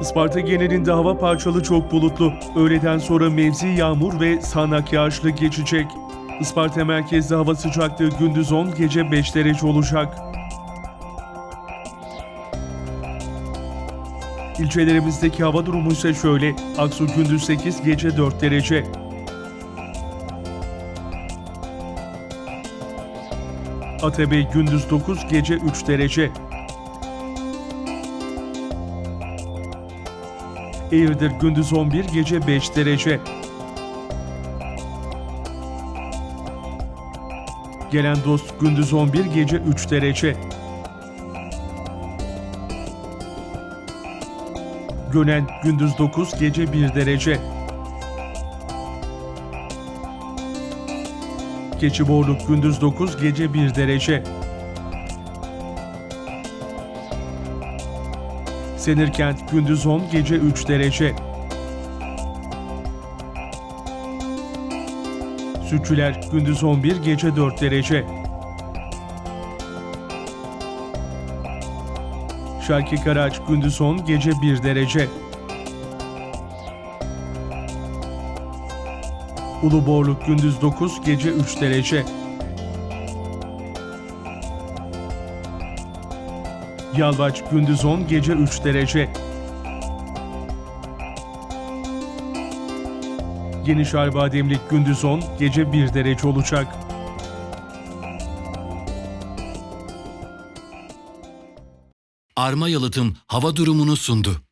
Isparta genelinde hava parçalı çok bulutlu. Öğleden sonra mevzi yağmur ve sağanak yağışlı geçecek. Isparta merkezde hava sıcaklığı gündüz 10, gece 5 derece olacak. İlçelerimizdeki hava durumu ise şöyle. Aksu gündüz 8, gece 4 derece. Atabey gündüz 9, gece 3 derece. Eğirdir gündüz 11, gece 5 derece. Gelen dost gündüz 11, gece 3 derece. Gönen gündüz 9, gece 1 derece. Keçiborluk gündüz 9, gece 1 derece. Senirkent gündüz 10, gece 3 derece. Sütçüler gündüz 11, gece 4 derece. Şarkı Karaç gündüz 10, gece 1 derece. Uluborluk gündüz 9, gece 3 derece. Yalvaç gündüz 10, gece 3 derece. Geniş Bademlik gündüz 10, gece 1 derece olacak. Arma Yalıtım hava durumunu sundu.